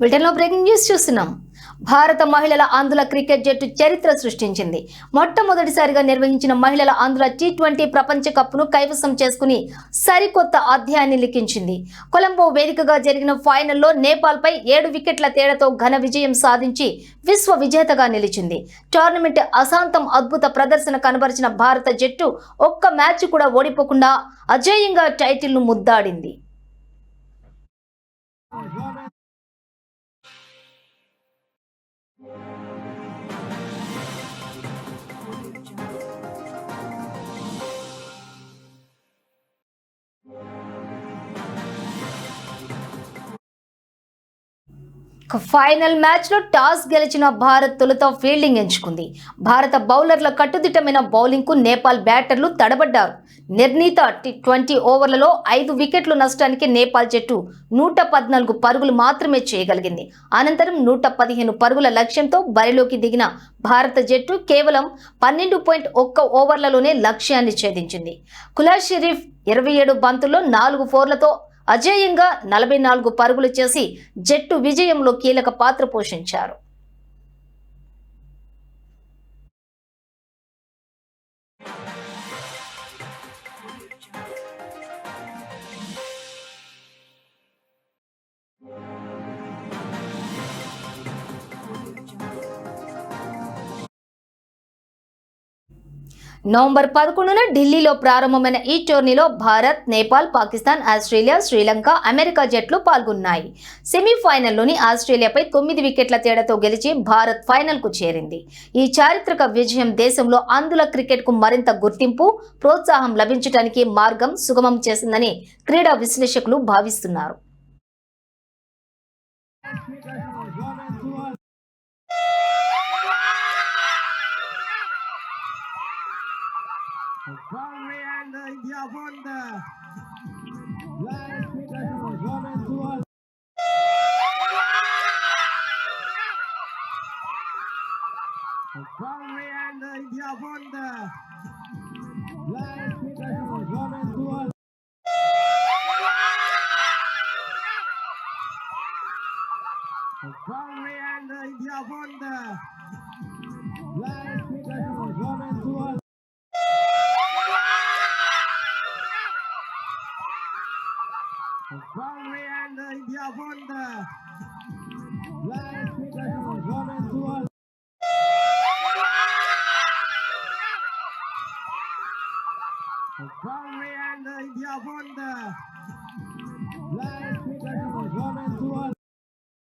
బ్రిటన్లో breaking news చూస్తున్నాం. భారత మహిళల ఆంధ్రుల క్రికెట్ జట్టు చరిత్ర సృష్టించింది. మొట్టమొదటిసారిగా నిర్వహించిన మహిళల ఆంధ్రుల టీ ట్వంటీ ప్రపంచ కప్ను కైవసం చేసుకుని సరికొత్త అధ్యాయాన్ని లిఖించింది. కొలంబో వేదికగా జరిగిన ఫైనల్లో నేపాల్పై ఏడు వికెట్ల తేడాతో ఘన విజయం సాధించి విశ్వ విజేతగా నిలిచింది. టోర్నమెంట్ అశాంతం అద్భుత ప్రదర్శన కనబరిచిన భారత జట్టు ఒక్క మ్యాచ్ కూడా ఓడిపోకుండా అజేయంగా టైటిల్ను ముద్దాడింది. ఫైనల్ మ్యాచ్లో టాస్ గెలిచిన భారత్ తొలుత ఫీల్డింగ్ ఎంచుకుంది. భారత బౌలర్ల కట్టుదిట్టమైన బౌలింగ్కు నేపాల్ బ్యాటర్లు తడబడ్డారు. నిర్ణీత టీ ట్వంటీ ఓవర్లలో ఐదు వికెట్లు నష్టానికి నేపాల్ జట్టు నూట పద్నాలుగు పరుగులు మాత్రమే చేయగలిగింది. అనంతరం నూట పదిహేను పరుగుల లక్ష్యంతో బరిలోకి దిగిన భారత జట్టు కేవలం పన్నెండు పాయింట్ ఒక్క ఓవర్లలోనే లక్ష్యాన్ని ఛేదించింది. కులా షరీఫ్ ఇరవై ఏడు బంతుల్లో నాలుగు ఫోర్లతో అజేయంగా నలభై నాలుగు పరుగులు చేసి జట్టు విజయంలో కీలక పాత్ర పోషించారు. నవంబర్ పదకొండున ఢిల్లీలో ప్రారంభమైన ఈ టోర్నీలో భారత్ నేపాల్ పాకిస్తాన్ ఆస్ట్రేలియా శ్రీలంక అమెరికా జట్లు పాల్గొన్నాయి. సెమీఫైనల్లోని ఆస్ట్రేలియాపై తొమ్మిది వికెట్ల తేడాతో గెలిచి భారత్ ఫైనల్కు చేరింది. ఈ చారిత్రక విజయం దేశంలో అందుల క్రికెట్కు మరింత గుర్తింపు ప్రోత్సాహం లభించడానికి మార్గం సుగమం చేసిందని క్రీడా విశ్లేషకులు భావిస్తున్నారు. Glory and your wonder. Life with us, woman to us. Glory and your wonder. Life with us, woman to us. Glory and your wonder. Life with us, woman to us. Hungary and their wonder. Life because Venezuela. Hungary and their wonder. Life because Venezuela.